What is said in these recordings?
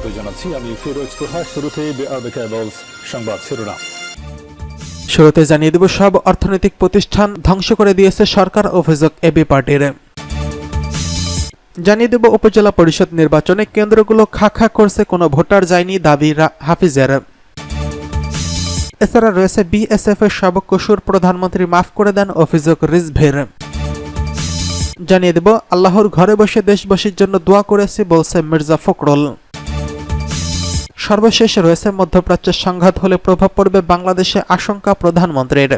স্বাগত জানাচ্ছি। আমি ফিরোজ তোহা শুরুতে সংবাদ শিরোনাম। শুরুতে জানিয়ে দেব, সব অর্থনৈতিক প্রতিষ্ঠান ধ্বংস করে দিয়েছে সরকার অভিযোগ এবি পার্টির। জানিয়ে দেব, উপজেলা পরিষদ নির্বাচনে কেন্দ্রগুলো খা খা করছে, কোনো ভোটার যায়নি দাবি হাফিজের। এছাড়া রয়েছে বিএসএফ এর সাবেক কসুর প্রধানমন্ত্রী মাফ করে দেন অভিযোগ রিজভের। জানিয়ে দেব, আল্লাহর ঘরে বসে দেশবাসীর জন্য দোয়া করেছি, বলছে মির্জা ফখরুল। সর্বশেষ রয়েছে মধ্যপ্রাচ্যের সংঘাত হলে প্রভাব পড়বে বাংলাদেশে, আশঙ্কা প্রধানমন্ত্রীর।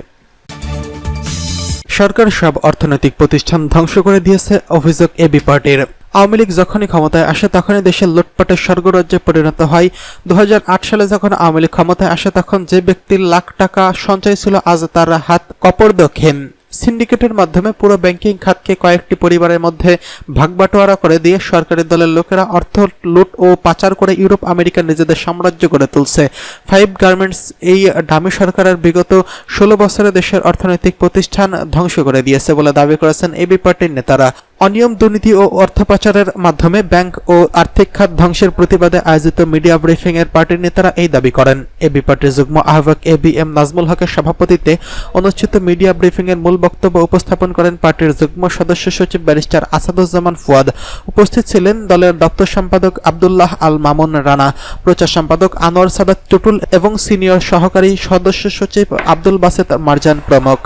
সরকার সব অর্থনৈতিক প্রতিষ্ঠান ধ্বংস করে দিয়েছে, অভিযোগ এবি পার্টির। আওয়ামী লীগ যখনই ক্ষমতায় আসে, তখনই দেশের লুটপাটের স্বর্গরাজ্যে পরিণত হয়। দু হাজার আট সালে যখন আওয়ামী লীগ ক্ষমতায় আসে, তখন যে ব্যক্তির লাখ টাকা সঞ্চয় ছিল, আজ তার হাত কপর্দক্ষেম সিন্ডিকেটের মাধ্যমে পুরো ব্যাংকিং খাতকে কয়েকটি পরিবারের মধ্যে ভাগবাটোয়ারা করে দিয়ে সরকারি দলের লোকেরা অর্থ লুট ও পাচার করে ইউরোপ আমেরিকা নিজেদের সাম্রাজ্য গড়ে তুলছে। ফাইভ গার্মেন্টস এই ডামি সরকারের বিগত ষোলো বছরে দেশের অর্থনৈতিক প্রতিষ্ঠান ধ্বংস করে দিয়েছে বলে দাবি করেছেন এবি পার্টির নেতারা। অনিয়ম, দুর্নীতি ও অর্থ পাচারের মাধ্যমে ব্যাংক ও আর্থিক খাত ধ্বংসের প্রতিবাদে আয়োজিত মিডিয়া ব্রিফিং এর পার্টির নেতারা এই দাবি করেন। এবি পার্টির যুগ্ম আহ্বায়ক এ বি এম নাজমুল হকের সভাপতিত্বে অনুষ্ঠিত মিডিয়া ব্রিফিং এর মূল বক্তব্য উপস্থাপন করেন পার্টির যুগ্ম সদস্য সচিব ব্যারিস্টার আসাদুজ্জামান ফুয়াদ। উপস্থিত ছিলেন দলের দপ্তর সম্পাদক আবদুল্লাহ আল মামুন রানা, প্রচার সম্পাদক আনোয়ার সাদাত টুটুল এবং সিনিয়র সহকারী সদস্য সচিব আব্দুল বাসেত মারজান প্রমুখ।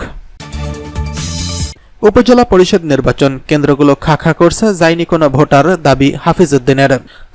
উপজেলা পরিষদ নির্বাচন কেন্দ্রগুলো খাখা করছে, যায়নি কোনো ভোটার, দাবি হাফিজউদ্দিনের।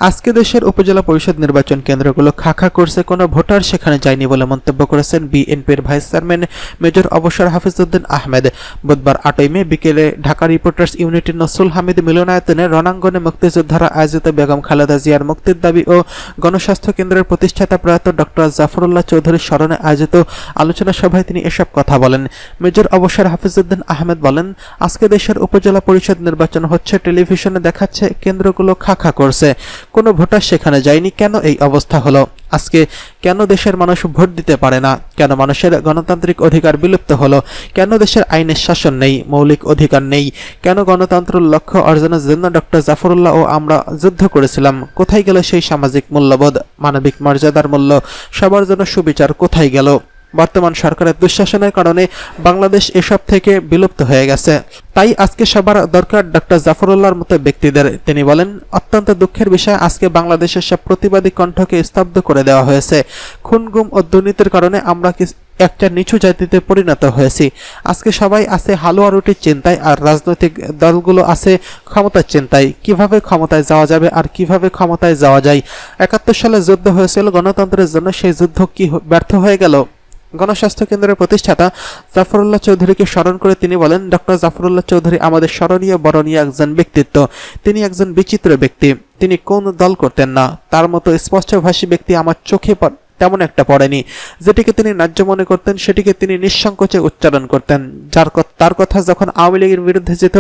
আজকে দেশের উপজেলা পরিষদ নির্বাচন কেন্দ্রগুলো খাখা করছে, কোনো ভোটার সেখানে যায়নি বলে মন্তব্য করেছেন বিএনপির ভাইস চেয়ারম্যান মেজর অবসর হাফিজউদ্দিন আহমেদ। বুধবার আটই মে বিকেলে ঢাকা রিপোর্টার্স ইউনিটির নসরুল হামিদ মিলনায়তনে রণাঙ্গনে মুক্তিযোদ্ধারা আয়োজিত বেগম খালেদা জিয়ার মুক্তির দাবি ও গণস্বাস্থ্য কেন্দ্রের প্রতিষ্ঠাতা প্রয়াত ডক্টর জাফরুল্লাহ চৌধুরীর স্মরণে আয়োজিত আলোচনা সভায় তিনি এসব কথা বলেন। মেজর অবসর হাফিজউদ্দিন আহমেদ বলেন আজকে দেশের উপজেলা পরিষদ নির্বাচন হচ্ছে, টেলিভিশনে দেখাচ্ছে, কেন্দ্রগুলো খাখা করছে। কোনো ভোটার সেখানে যায়নি, কেন এই অবস্থা হলো? আজকে কেন দেশের মানুষ ভোট দিতে পারে না? কেন মানুষের গণতান্ত্রিক অধিকার বিলুপ্ত হলো? কেন দেশের আইনের শাসন নেই, মৌলিক অধিকার নেই? কেন গণতন্ত্রের লক্ষ্য অর্জনের জন্য ডক্টর জাফরুল্লাহ ও আমরা যুদ্ধ করেছিলাম? কোথায় গেল সেই সামাজিক মূল্যবোধ? মানবিক মর্যাদার মূল্য? সবার জন্য সুবিচার কোথায় গেল? বর্তমান সরকারের দুঃশাসনের কারণে বাংলাদেশ এসব থেকে বিলুপ্ত হয়ে গেছে। তাই আজকে সবার দরকার ডক্টর জাফরুল্লাহর মতো ব্যক্তিদের। তিনি বলেন, অত্যন্ত দুঃখের বিষয়, আজকে বাংলাদেশের সব প্রতিবাদী কণ্ঠকে স্তব্ধ করে দেওয়া হয়েছে। খুন, গুম ও দুর্নীতির কারণে আমরা কি- একটা নিচু জাতিতে পরিণত হয়েছি। আজকে সবাই আছে হালুয়া রুটির চিন্তায়, আর রাজনৈতিক দলগুলো আছে ক্ষমতার চিন্তায়। কীভাবে ক্ষমতায় যাওয়া যাবে আর কীভাবে ক্ষমতায় যাওয়া যায়? একাত্তর সালে যুদ্ধ হয়েছিল, গণতন্ত্রের জন্য সেই যুদ্ধ কি ব্যর্থ হয়ে গেল? গণস্বাস্থ্য কেন্দ্রের প্রতিষ্ঠাতা জাফরুল্লাহ চৌধুরীকে স্মরণ করে তিনি বলেন, ডক্টর জাফরুল্লাহ চৌধুরী আমাদের স্মরণীয়, বরণীয় একজন ব্যক্তিত্ব। তিনি একজন বিচিত্র ব্যক্তি। তিনি কোন দল করতেন না। তার মতো স্পষ্টভাষী ব্যক্তি আমার চোখে তেমন একটা পড়েনি। যেটিকে তিনি ন্যায্য মনে করতেন, সেটিকে তিনি নিঃসংকোচে উচ্চারণ করতেন। যার তার কথা যখন আওয়ামী লীগের বিরুদ্ধে যেত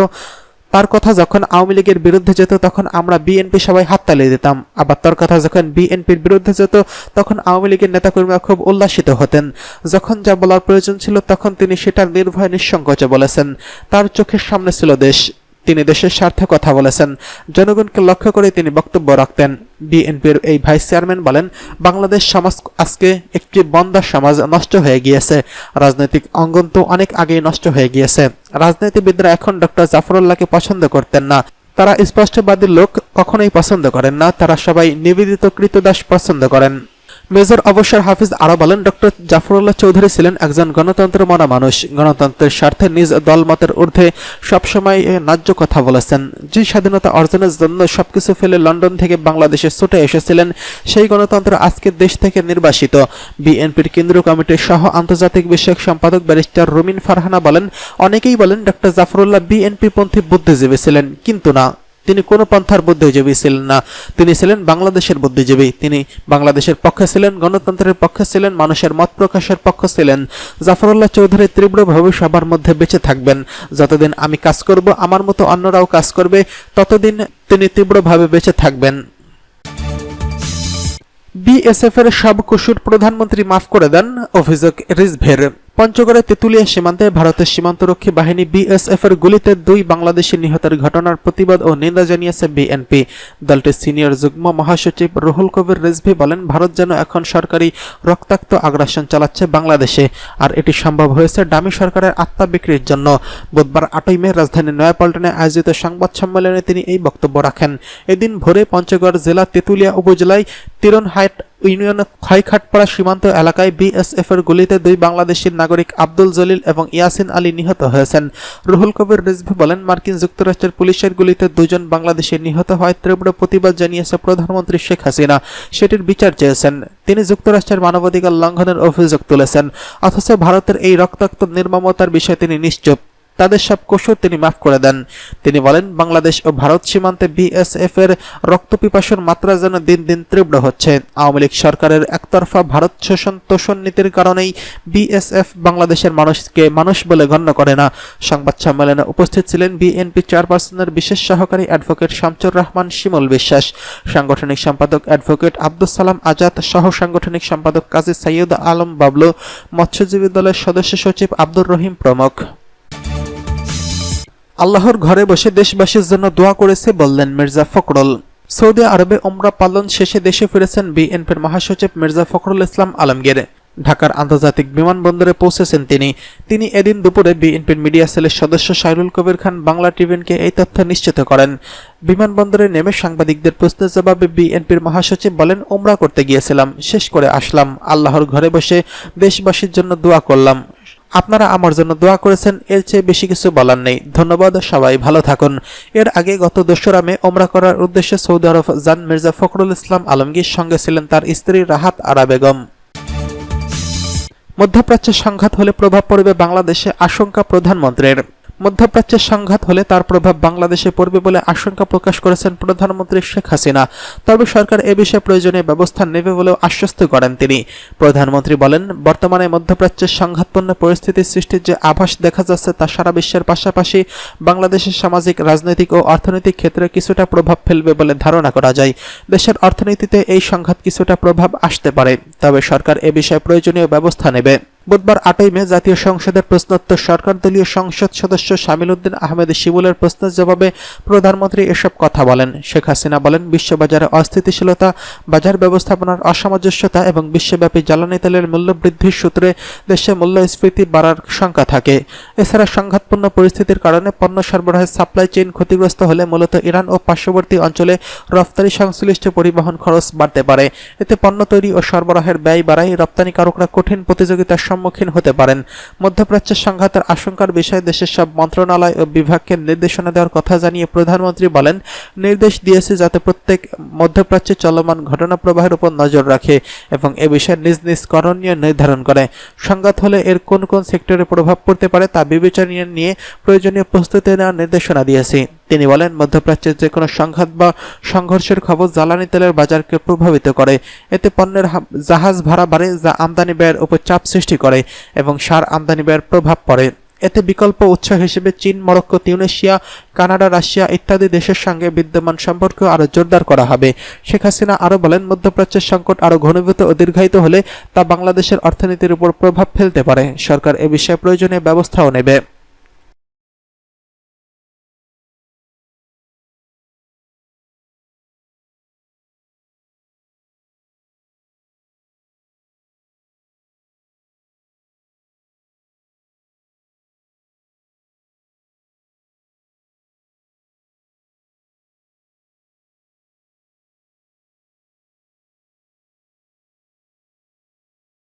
তার কথা যখন আওয়ামী লীগের বিরুদ্ধে যেত, তখন আমরা বিএনপি সবাই হাত হাততালি দিতাম। আবার তার কথা যখন বিএনপির বিরুদ্ধে যেত, তখন আওয়ামী লীগের নেতাকর্মীরা খুব উল্লাসিত হতেন। যখন যা বলার প্রয়োজন ছিল, তখন তিনি সেটা নির্ভয় নিঃসংকোচে বলেছেন। তার চোখের সামনে ছিল দেশ। তিনি দেশের স্বার্থে কথা বলেছেন। জনগণকে লক্ষ্য করে তিনি বক্তব্য রাখতেন। বিএনপির এই ভাইস চেয়ারম্যান বলেন, বাংলাদেশ সমাজ আজকে একটি বন্দা সমাজ নষ্ট হয়ে গিয়েছে। রাজনৈতিক অঙ্গন তো অনেক আগেই নষ্ট হয়ে গিয়েছে। রাজনীতিবিদরা এখন ডক্টর জাফরুল্লাহকে পছন্দ করতেন না। তারা স্পষ্টবাদী লোক কখনোই পছন্দ করেন না। তারা সবাই নিবেদিত কৃতদাস পছন্দ করেন। মেজর অবসর হাফিজ আরও বলেন ডক্টর জাফরুল্লাহ চৌধুরী ছিলেন একজন গণতন্ত্র মনা মানুষ। গণতন্ত্রের স্বার্থে নিজ দলমতের ঊর্ধ্বে সবসময় ন্যায্য কথা বলেছেন। যে স্বাধীনতা অর্জনের জন্য সবকিছু ফেলে লন্ডন থেকে বাংলাদেশে ছুটে এসেছিলেন, সেই গণতন্ত্র আজকের দেশ থেকে নির্বাসিত। বিএনপির কেন্দ্রীয় কমিটির সহ আন্তর্জাতিক বিষয়ক সম্পাদক ব্যারিস্টার রুমিন ফারহানা বলেন, অনেকেই বলেন ডক্টর জাফরুল্লাহ বিএনপি পন্থী বুদ্ধিজীবী ছিলেন, কিন্তু না। তিনি কোনো পন্থার বুদ্ধিজীবী ছিলেন না। তিনি ছিলেন বাংলাদেশের বুদ্ধিজীবী। তিনি বাংলাদেশের পক্ষে ছিলেন, গণতন্ত্রের পক্ষে ছিলেন, মানুষের মত প্রকাশের পক্ষে ছিলেন। জাফরুল্লাহ চৌধুরী তীব্রভাবে সবার মধ্যে বেঁচে থাকবেন। যতদিন আমি কাজ করব, আমার মতো অন্যরাও কাজ করবে, ততদিন তিনি তীব্রভাবে বেঁচে থাকবেন। বিএসএফ এর সব কুশুর প্রধানমন্ত্রী মাফ করে দেন, অভিযোগ রিজভের। পঞ্চগড়ে তেঁতুলিয়া সীমান্তে ভারতের সীমান্তরক্ষী বাহিনী বিএসএফ এর গুলিতে দুই বাংলাদেশি নিহতের ঘটনার প্রতিবাদ ও নিন্দা জানিয়েছে বিএনপি। দলটির সিনিয়র যুগ্ম মহাসচিব রুহুল কবির রিজভি বলেন, ভারত যেন এখন সরকারি রক্তাক্ত আগ্রাসন চালাচ্ছে বাংলাদেশে, আর এটি সম্ভব হয়েছে ডামি সরকারের আত্মা বিক্রির জন্য। বুধবার আটই মে রাজধানী নয়াপল্টনে আয়োজিত সংবাদ সম্মেলনে তিনি এই বক্তব্য রাখেন। এদিন ভোরে পঞ্চগড় জেলা তেঁতুলিয়া উপজেলায় তিরনহাট ইউনিয়ন ক্ষয়খাটপাড়া সীমান্ত এলাকায় বিএসএফ এর গুলিতে দুই বাংলাদেশের নাগরিক আব্দুল জলিল এবং ইয়াসিন আলী নিহত হয়েছেন। রুহুল কবির রিজভি বলেন, মার্কিন যুক্তরাষ্ট্রের পুলিশের গুলিতে দুজন বাংলাদেশি নিহত হয় তীব্র প্রতিবাদ জানিয়েছে প্রধানমন্ত্রী শেখ হাসিনা। সেটির বিচার চেয়েছেন। তিনি যুক্তরাষ্ট্রের মানবাধিকার লঙ্ঘনের অভিযোগ তুলেছেন, অথচ ভারতের এই রক্তাক্ত নির্মমতার বিষয়ে তিনি নিশ্চুপ। তাদের সব কসুর তিনি মাফ করে দেন। তিনি বলেন, বাংলাদেশ ও ভারত সীমান্তে বিএসএফ এর রক্তপিপাসুর মাত্রা যেন দিন দিন তীব্র হচ্ছে। আওয়ামী লীগ সরকারের একতরফা ভারত শোষণ তোষণ নীতির কারণেই বিএসএফ বাংলাদেশের মানুষকে মানুষ বলে গণ্য করে না। সংবাদ সম্মেলনে উপস্থিত ছিলেন বিএনপি চেয়ারপারসনের বিশেষ সহকারী অ্যাডভোকেট শামচুর রহমান শিমুল বিশ্বাস। সাংগঠনিক সম্পাদক অ্যাডভোকেট আব্দুল সালাম আজাদ সহ সাংগঠনিক সম্পাদক কাজী সৈয়দ আলম বাবলু, মৎস্যজীবী দলের সদস্য সচিব আব্দুর রহিম প্রমুখ। আল্লাহর ঘরে বসে দেশবাসীর জন্য দোয়া করেছে বললেন মির্জা ফখরুল। সৌদি আরবে ওমরা পালন শেষে দেশে ফিরেছেন বিএনপির মহাসচিব মির্জা ফখরুল ইসলাম আলমগীর। ঢাকার আন্তর্জাতিক বিমানবন্দরে পৌঁছেছেন তিনি। তিনি এদিন দুপুরে বিএনপির মিডিয়া সেলের সদস্য সাইরুল কবির খান বাংলা টিভিকে এই তথ্য নিশ্চিত করেন। বিমানবন্দরে নেমে সাংবাদিকদের প্রশ্নের জবাবে বিএনপির মহাসচিব বলেন ওমরা করতে গিয়েছিলাম, শেষ করে আসলাম। আল্লাহর ঘরে বসে দেশবাসীর জন্য দোয়া করলাম। আপনারা আমার জন্য দোয়া করেছেন, এর চেয়ে বেশি কিছু বলার নেই। ধন্যবাদ, সবাই ভালো থাকুন। এর আগে গত দোসরা মে ওমরা করার উদ্দেশ্যে সৌদি আরব জান মির্জা ফখরুল ইসলাম আলমগীর সঙ্গে ছিলেন তার স্ত্রী রাহাত আরা বেগম। মধ্যপ্রাচ্যের সংঘাত হলে প্রভাব পড়বে বাংলাদেশে, আশঙ্কা প্রধানমন্ত্রীর। মধ্যপ্রাচ্যের সংঘাত হলে তার প্রভাব বাংলাদেশে পড়বে বলে আশঙ্কা প্রকাশ করেছেন প্রধানমন্ত্রী শেখ হাসিনা। তবে সরকার এ বিষয়ে প্রয়োজনীয় ব্যবস্থা নেবে বলেও আশ্বস্ত করেন তিনি। প্রধানমন্ত্রী বলেন, বর্তমানে মধ্যপ্রাচ্যের সংঘাতপূর্ণ পরিস্থিতির সৃষ্টির যে আভাস দেখা যাচ্ছে তা সারা বিশ্বের পাশাপাশি বাংলাদেশের সামাজিক, রাজনৈতিক ও অর্থনৈতিক ক্ষেত্রে কিছুটা প্রভাব ফেলবে বলে ধারণা করা যায়। দেশের অর্থনীতিতে এই সংঘাত কিছুটা প্রভাব আসতে পারে। তবে সরকার এ বিষয়ে প্রয়োজনীয় ব্যবস্থা নেবে। বুধবার আটই মে জাতীয় সংসদের প্রশ্নোত্তর সরকার দলীয় সংসদ সদস্য শামিল উদ্দিন আহমেদ শিবুলের প্রশ্নের জবাবে প্রধানমন্ত্রী এসব কথা বলেন। শেখ হাসিনা বলেন, বিশ্ববাজারে অস্থিতিশীলতা, বাজার ব্যবস্থাপনার অসামঞ্জস্যতা এবং বিশ্বব্যাপী জ্বালানি তেলের মূল্য বৃদ্ধির সূত্রে দেশে মূল্যস্ফীতি বাড়ার শঙ্কা থাকে। এছাড়া সংঘাতপূর্ণ পরিস্থিতির কারণে পণ্য সরবরাহের সাপ্লাই চেইন ক্ষতিগ্রস্ত হলে মূলত ইরান ও পার্শ্ববর্তী অঞ্চলে রফতানি সংশ্লিষ্ট পরিবহন খরচ বাড়তে পারে। এতে পণ্য তৈরি ও সরবরাহের ব্যয় বাড়ায় রপ্তানিকারকরা কঠিন প্রতিযোগিতার সম্মুখীন হতে পারেন। মধ্যপ্রাচ্যের সংঘাতের আশঙ্কার বিষয়ে দেশের সব মন্ত্রণালয় ও বিভাগকে নির্দেশনা দেওয়ার কথা জানিয়ে প্রধানমন্ত্রী বলেন, নির্দেশ দিয়েছে যাতে প্রত্যেক মধ্যপ্রাচ্যে চলমান ঘটনা প্রবাহের উপর নজর রাখে এবং এ বিষয়ে নিজ নিজ করণীয় নির্ধারণ করে। সংঘাত হলে এর কোন কোন সেক্টরে প্রভাব পড়তে পারে তা বিবেচনা নিয়ে প্রয়োজনীয় প্রস্তুতি নেওয়ার নির্দেশনা দিয়েছি। তিনি বলেন, মধ্যপ্রাচ্যের যে কোনো সংঘাত বা সংঘর্ষের খবর জ্বালানি তেলের বাজারকে প্রভাবিত করে। এতে পণ্যের জাহাজ ভাড়া বাড়ে, যা আমদানি ব্যয়ের উপর চাপ সৃষ্টি করে এবং সার আমদানি ব্যয়ের প্রভাব পড়ে। এতে বিকল্প উৎস হিসেবে চীন, মরক্কো, তিউনেশিয়া, কানাডা, রাশিয়া ইত্যাদি দেশের সঙ্গে বিদ্যমান সম্পর্ক আরও জোরদার করা হবে। শেখ হাসিনা আরও বলেন, মধ্যপ্রাচ্যের সংকট আরও ঘনীভূত ও দীর্ঘায়িত হলে তা বাংলাদেশের অর্থনীতির উপর প্রভাব ফেলতে পারে। সরকার এ বিষয়ে প্রয়োজনীয় ব্যবস্থাও নেবে।